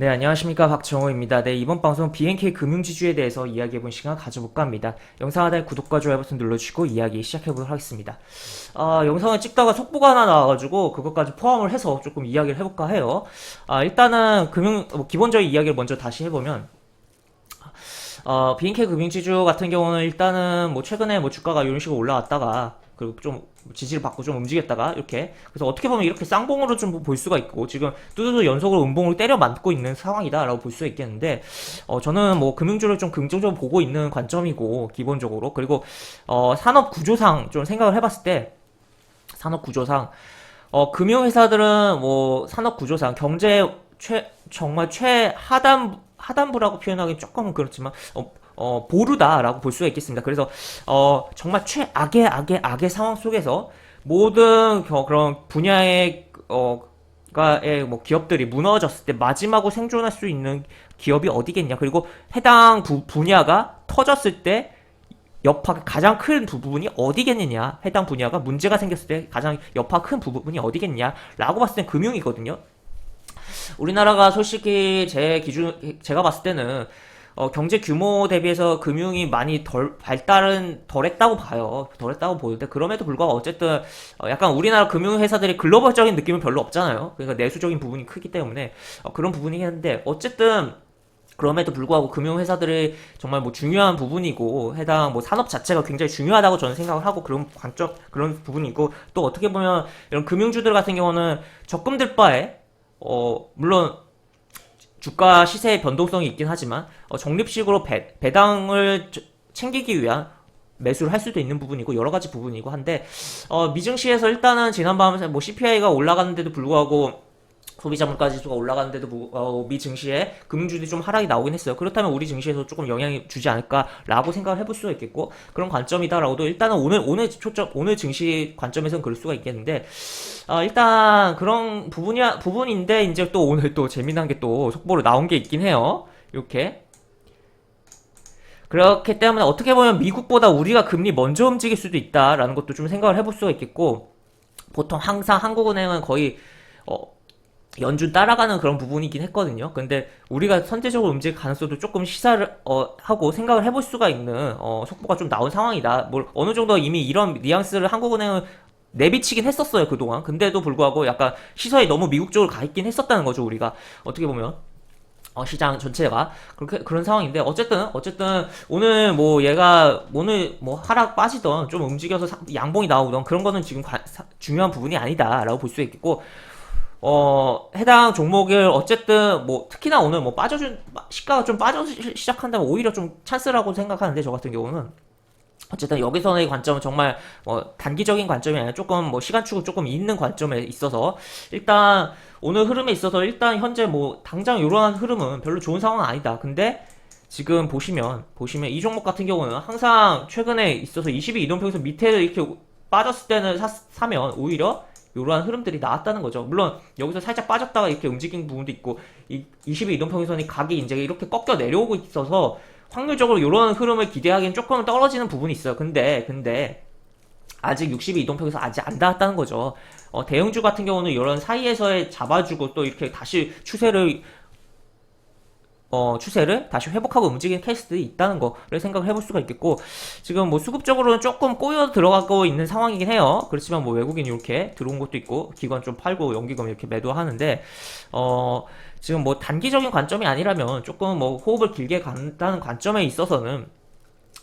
네, 안녕하십니까. 박정호입니다. 네, 이번 방송 BNK 금융지주에 대해서 이야기해본 시간 가져볼까 합니다. 영상 하단에 구독과 좋아요 버튼 눌러주시고 이야기 시작해보도록 하겠습니다. 아, 영상을 찍다가 속보가 하나 나와가지고 그것까지 포함을 해서 조금 이야기를 해볼까 해요. 아, 일단은 금융, 뭐 기본적인 이야기를 먼저 다시 해보면, 어, BNK 금융지주 같은 경우는 일단은 뭐 최근에 뭐 주가가 이런 식으로 올라왔다가 그리고 좀 지지를 받고 좀 움직였다가 이렇게. 그래서 어떻게 보면 이렇게 쌍봉으로 좀 볼 수가 있고 지금 뚜두두 연속으로 음봉을 때려 맞고 있는 상황이다라고 볼 수 있겠는데 어, 저는 뭐 금융주를 좀 긍정적으로 보고 있는 관점이고 기본적으로. 그리고 어, 산업 구조상 좀 생각을 해봤을 때 산업 구조상 어, 금융회사들은 뭐 산업 구조상 경제 최 정말 최하단 하단부라고 표현하기 조금은 그렇지만 어, 어, 보루다라고 볼 수가 있겠습니다. 그래서 어, 정말 최악의 악의 악의 상황 속에서 모든 겨- 그런 분야의 어, 가의 뭐 기업들이 무너졌을 때 마지막으로 생존할 수 있는 기업이 어디겠냐? 그리고 해당 부, 분야가 터졌을 때 여파가 가장 큰 부분이 어디겠느냐? 해당 분야가 문제가 생겼을 때 가장 여파 큰 부분이 어디겠냐라고 봤을 땐 금융이거든요. 우리나라가 솔직히 제 기준 제가 봤을 때는 어, 경제 규모 대비해서 금융이 많이 덜 발달은 덜했다고 봐요. 덜했다고 보는데 그럼에도 불구하고 어쨌든 어, 약간 우리나라 금융 회사들이 글로벌적인 느낌은 별로 없잖아요. 그러니까 내수적인 부분이 크기 때문에 어, 그런 부분이긴 한데 어쨌든 그럼에도 불구하고 금융회사들이 정말 뭐 중요한 부분이고 해당 뭐 산업 자체가 굉장히 중요하다고 저는 생각을 하고 그런 관점 그런 부분이고 또 어떻게 보면 이런 금융주들 같은 경우는 적금들 바에 어 물론 주가 시세의 변동성이 있긴 하지만 어, 적립식으로 배, 배당을 저- 챙기기 위한 매수를 할 수도 있는 부분이고 여러 가지 부분이고 한데 어, 미증시에서 일단은 지난밤에 뭐 CPI가 올라갔는데도 불구하고 소비자 물가 지수가 올라가는데도 불- 어, 미 증시에 금융주들이 좀 하락이 나오긴 했어요. 그렇다면 우리 증시에서 조금 영향이 주지 않을까라고 생각을 해볼 수가 있겠고 그런 관점이다라고도 일단은 오늘 오늘 초점 오늘 증시 관점에서는 그럴 수가 있겠는데 어, 일단 그런 부분이야 부분인데 이제 또 오늘 또 재미난 게 또 속보로 나온 게 있긴 해요. 이렇게 그렇기 때문에 어떻게 보면 미국보다 우리가 금리 먼저 움직일 수도 있다라는 것도 좀 생각을 해볼 수가 있겠고 보통 항상 한국은행은 거의 어, 연준 따라가는 그런 부분이긴 했거든요. 근데 우리가 선제적으로 움직일 가능성도 조금 시사를 어, 하고 생각을 해볼 수가 있는 어, 속보가 좀 나온 상황이다. 뭘 어느 정도 이미 이런 뉘앙스를 한국은행은 내비치긴 했었어요 그동안. 근데도 불구하고 약간 시선이 너무 미국 쪽으로 가 있긴 했었다는 거죠 우리가 어떻게 보면. 어, 시장 전체가 그렇게 그런 상황인데 어쨌든 어쨌든 오늘 뭐 얘가 오늘 뭐 하락 빠지던 좀 움직여서 사- 양봉이 나오던 그런 거는 지금 관- 사- 중요한 부분이 아니다라고 볼 수 있겠고 어, 해당 종목을 어쨌든 뭐 특히나 오늘 뭐 빠져준 시가가 좀 빠져 시- 시작한다면 오히려 좀 찬스라고 생각하는데 저 같은 경우는 어쨌든 여기서의 관점은 정말 뭐 단기적인 관점이 아니라 조금 뭐 시간축을 조금 있는 관점에 있어서 일단 오늘 흐름에 있어서 일단 현재 뭐 당장 이러한 흐름은 별로 좋은 상황은 아니다. 근데 지금 보시면 보시면 이 종목 같은 경우는 항상 최근에 있어서 22 이동평선 밑에 이렇게 빠졌을 때는 사, 사면 오히려 이러한 흐름들이 나왔다는 거죠. 물론 여기서 살짝 빠졌다가 이렇게 움직인 부분도 있고 이22 이동평선이 각이 이제 이렇게 꺾여 내려오고 있어서 확률적으로 이런 흐름을 기대하기엔 조금 떨어지는 부분이 있어요. 근데 근데 아직 62 이동평에서 아직 안 닿았다는 거죠. 어, 대형주 같은 경우는 이런 사이에서의 잡아주고 또 이렇게 다시 추세를 어, 추세를 다시 회복하고 움직이는 케이스들이 있다는 거를 생각을 해볼 수가 있겠고, 지금 뭐 수급적으로는 조금 꼬여 들어가고 있는 상황이긴 해요. 그렇지만 뭐 외국인이 이렇게 들어온 것도 있고, 기관 좀 팔고 연기금 이렇게 매도하는데, 어, 지금 뭐 단기적인 관점이 아니라면 조금 뭐 호흡을 길게 간다는 관점에 있어서는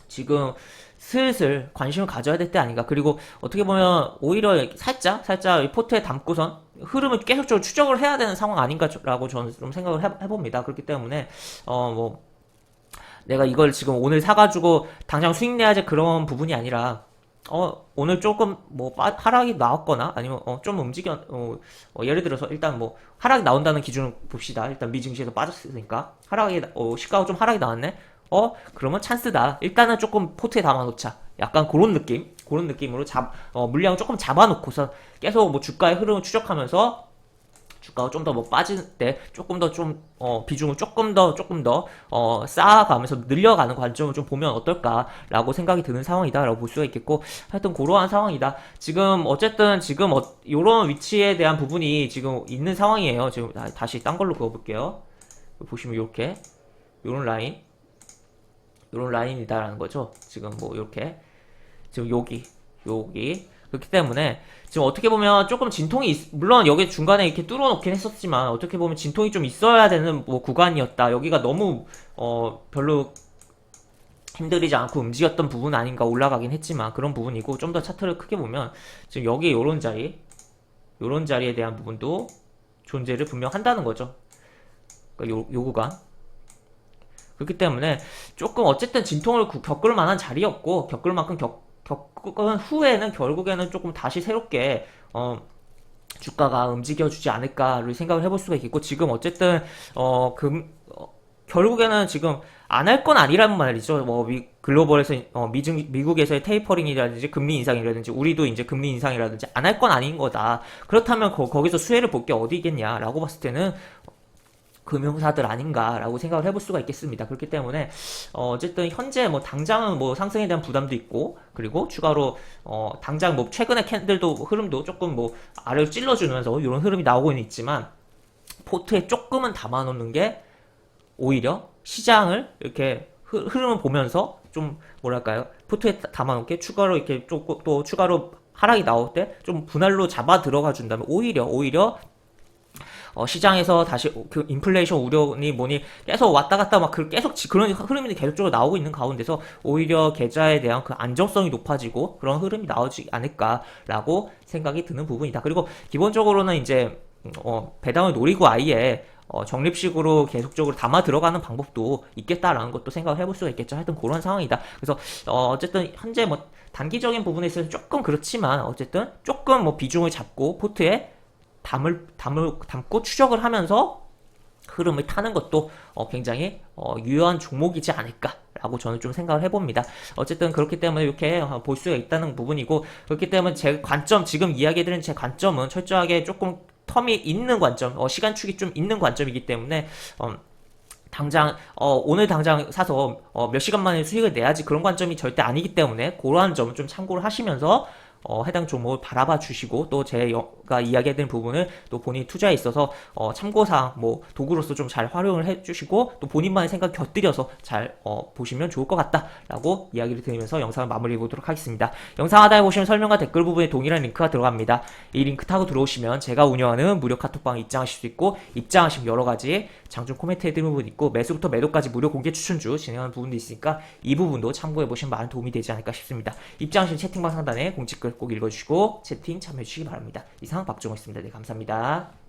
지금 슬슬 관심을 가져야 될 때 아닌가. 그리고 어떻게 보면 오히려 살짝, 살짝 이 포트에 담고선 흐름을 계속적으로 추적을 해야 되는 상황 아닌가라고 저는 좀 생각을 해, 해봅니다. 그렇기 때문에, 어, 뭐, 내가 이걸 지금 오늘 사가지고 당장 수익 내야지 그런 부분이 아니라, 어, 오늘 조금 뭐 빠- 하락이 나왔거나 아니면 어, 좀 움직여, 어, 어, 예를 들어서 일단 뭐 하락이 나온다는 기준을 봅시다. 일단 미증시에서 빠졌으니까. 하락이, 나- 어, 시가가 좀 하락이 나왔네? 어, 그러면 찬스다. 일단은 조금 포트에 담아놓자. 약간 그런 느낌? 그런 느낌으로 잡, 어, 물량을 조금 잡아놓고서 계속 뭐 주가의 흐름을 추적하면서 주가가 좀 더 뭐 빠질 때 조금 더 좀, 어, 비중을 조금 더, 조금 더, 어, 쌓아가면서 늘려가는 관점을 좀 보면 어떨까라고 생각이 드는 상황이다라고 볼 수가 있겠고, 하여튼 그러한 상황이다. 지금, 어쨌든 지금, 어, 요런 위치에 대한 부분이 지금 있는 상황이에요. 지금 다- 다시 딴 걸로 그어볼게요. 보시면 이렇게 요런 라인 요런 라인이다라는 거죠. 지금 뭐 이렇게 지금 여기 여기 그렇기 때문에 지금 어떻게 보면 조금 진통이 있- 물론 여기 중간에 이렇게 뚫어 놓긴 했었지만 어떻게 보면 진통이 좀 있어야 되는 뭐 구간이었다. 여기가 너무 어 별로 힘들이지 않고 움직였던 부분 아닌가 올라가긴 했지만 그런 부분이고 좀 더 차트를 크게 보면 지금 여기 요런 자리 요런 자리에 대한 부분도 존재를 분명 한다는 거죠. 그러니까 요, 요 구간 그렇기 때문에 조금 어쨌든 진통을 구- 겪을 만한 자리였고 겪을 만큼 겪, 겪은 후에는 결국에는 조금 다시 새롭게 어 주가가 움직여주지 않을까를 생각을 해볼 수가 있겠고 지금 어쨌든 어금 결국에는 지금 안 할 건 아니란 말이죠. 뭐 미, 글로벌에서 어, 미증, 미국에서의 테이퍼링이라든지 금리 인상이라든지 우리도 이제 금리 인상이라든지 안 할 건 아닌 거다. 그렇다면 거, 거기서 수혜를 볼 게 어디 있겠냐라고 봤을 때는 금융사들 아닌가라고 생각을 해볼 수가 있겠습니다. 그렇기 때문에 어, 어쨌든 현재 뭐 당장은 뭐 상승에 대한 부담도 있고 그리고 추가로 어, 당장 뭐 최근에 캔들도 흐름도 조금 뭐 아래로 찔러주면서 이런 흐름이 나오고는 있지만 포트에 조금은 담아놓는 게 오히려 시장을 이렇게 흐- 흐름을 보면서 좀 뭐랄까요 포트에 다- 담아놓게 추가로 이렇게 조금 또 추가로 하락이 나올 때 좀 분할로 잡아 들어가 준다면 오히려 오히려 어, 시장에서 다시 그 인플레이션 우려니 뭐니 계속 왔다 갔다 막 그 계속 지- 그런 흐름이 계속적으로 나오고 있는 가운데서 오히려 계좌에 대한 그 안정성이 높아지고 그런 흐름이 나오지 않을까라고 생각이 드는 부분이다. 그리고 기본적으로는 이제 어, 배당을 노리고 아예 어, 적립식으로 계속적으로 담아 들어가는 방법도 있겠다라는 것도 생각을 해볼 수가 있겠죠. 하여튼 그런 상황이다. 그래서 어, 어쨌든 현재 뭐 단기적인 부분에 있어서 조금 그렇지만 어쨌든 조금 뭐 비중을 잡고 포트에 담을 담을 담고 추적을 하면서 흐름을 타는 것도 어, 굉장히 어, 유효한 종목이지 않을까 라고 저는 좀 생각을 해봅니다. 어쨌든 그렇기 때문에 이렇게 어, 볼 수가 있다는 부분이고 그렇기 때문에 제 관점 지금 이야기해드린 제 관점은 철저하게 조금 텀이 있는 관점, 어, 시간축이 좀 있는 관점이기 때문에 어, 당장 어, 오늘 당장 사서 어, 몇 시간 만에 수익을 내야지 그런 관점이 절대 아니기 때문에 그러한 점을 좀 참고를 하시면서 어, 해당 종목을 바라봐 주시고 또 제가 이야기해드린 부분을 또 본인 투자에 있어서 어, 참고사항 뭐 도구로서 좀 잘 활용을 해주시고 또 본인만의 생각 곁들여서 잘 어, 보시면 좋을 것 같다라고 이야기를 드리면서 영상을 마무리 해 보도록 하겠습니다. 영상 하단에 보시면 설명과 댓글 부분에 동일한 링크가 들어갑니다. 이 링크 타고 들어오시면 제가 운영하는 무료 카톡방에 입장하실 수 있고 입장하시면 여러 가지 장중 코멘트 해드리는 부분 있고 매수부터 매도까지 무료 공개 추천주 진행하는 부분도 있으니까 이 부분도 참고해 보시면 많은 도움이 되지 않을까 싶습니다. 입장하신 채팅방 상단에 공지글 꼭 읽어주시고 채팅 참여해 주시기 바랍니다. 이상 박종호였습니다. 네 감사합니다.